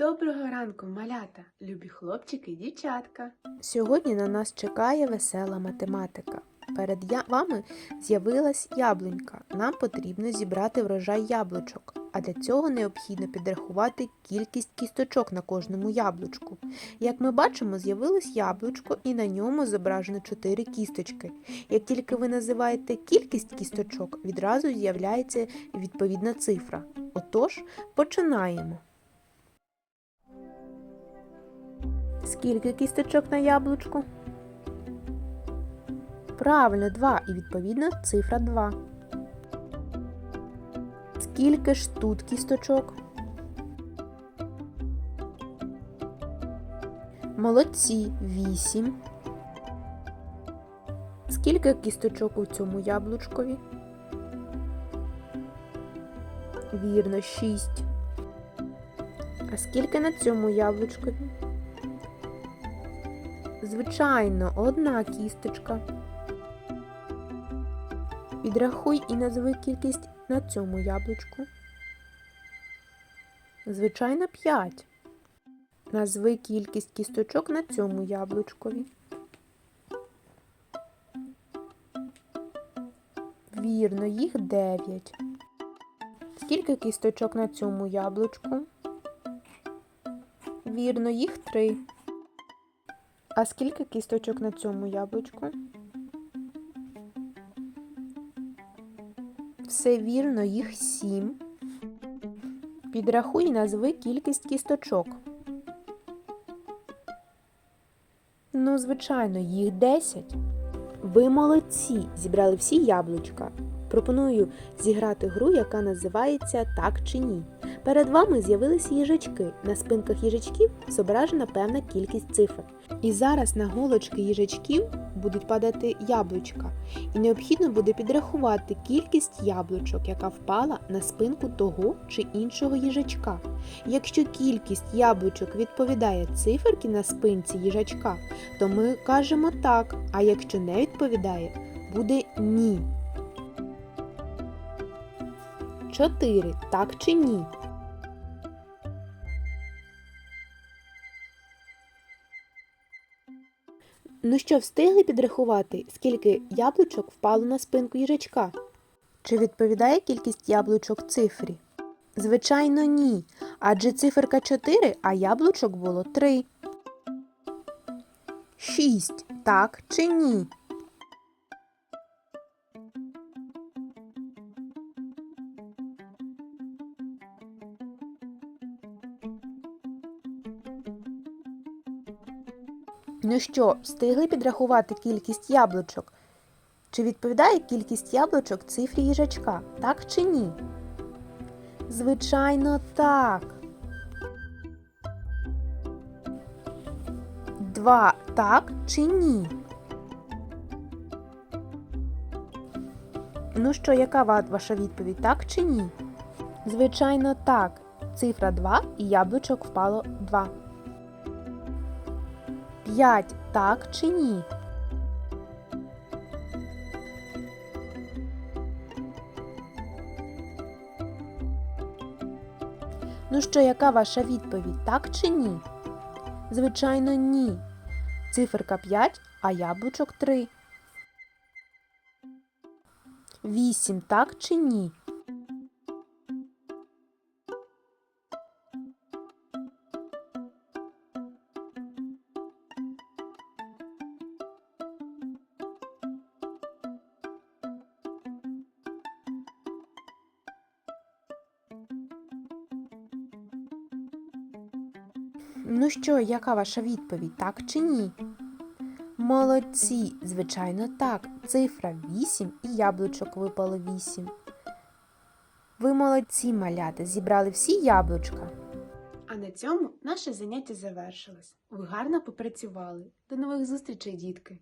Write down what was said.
Доброго ранку, малята, любі хлопчики і дівчатка. Сьогодні на нас чекає весела математика. Перед я- вами з'явилась яблунька. Нам потрібно зібрати врожай яблучок, а для цього необхідно підрахувати кількість кісточок на кожному яблучку. Як ми бачимо, з'явилось яблучко і на ньому зображено 4 кісточки. Як тільки ви називаєте кількість кісточок, відразу з'являється відповідна цифра. Отож, починаємо. Скільки кісточок на яблучку? Правильно, 2 і відповідно цифра 2. Скільки ж тут кісточок? Молодці 8. Скільки кісточок у цьому яблучкові? Вірно, 6. А скільки на цьому яблучкові? Звичайно, одна кісточка. Підрахуй і назви кількість на цьому яблучку. Звичайно, 5. Назви кількість кісточок на цьому яблучкові. Вірно, їх 9. Скільки кісточок на цьому яблучку? Вірно, їх 3. А скільки кісточок на цьому яблучку? Все вірно, їх сім. Підрахуй і назви кількість кісточок. Ну, звичайно, їх 10. Ви молодці, зібрали всі яблучка. Пропоную зіграти гру, яка називається Так чи ні. Перед вами з'явилися їжачки. На спинках їжачків зображена певна кількість цифр. І зараз на голочки їжачків будуть падати яблучка, і необхідно буде підрахувати кількість яблучок, яка впала на спинку того чи іншого їжачка. Якщо кількість яблучок відповідає циферки на спинці їжачка, то ми кажемо так, а якщо не відповідає, буде ні. 4. Так чи ні? Ну що, встигли підрахувати, скільки яблучок впало на спинку їжачка? Чи відповідає кількість яблучок цифрі? Звичайно, ні. Адже циферка 4, а яблучок було 3. 6. Так чи ні? Ну що, встигли підрахувати кількість яблучок? Чи відповідає кількість яблучок цифрі їжачка? Так чи ні? Звичайно, так. Два так чи ні? Ну що, яка ваша відповідь? Так чи ні? Звичайно, так. Цифра 2 і яблучок впало 2. 5 так чи ні? Ну що, яка ваша відповідь? Так чи ні? Звичайно, ні. Циферка 5, а яблучок 3. 8 так чи ні? Ну що, яка ваша відповідь? Так чи ні? Молодці, звичайно, так. Цифра 8 і яблучок випало 8. Ви молодці, малята, зібрали всі яблучка. А на цьому наше заняття завершилось. Ви гарно попрацювали. До нових зустрічей, дітки!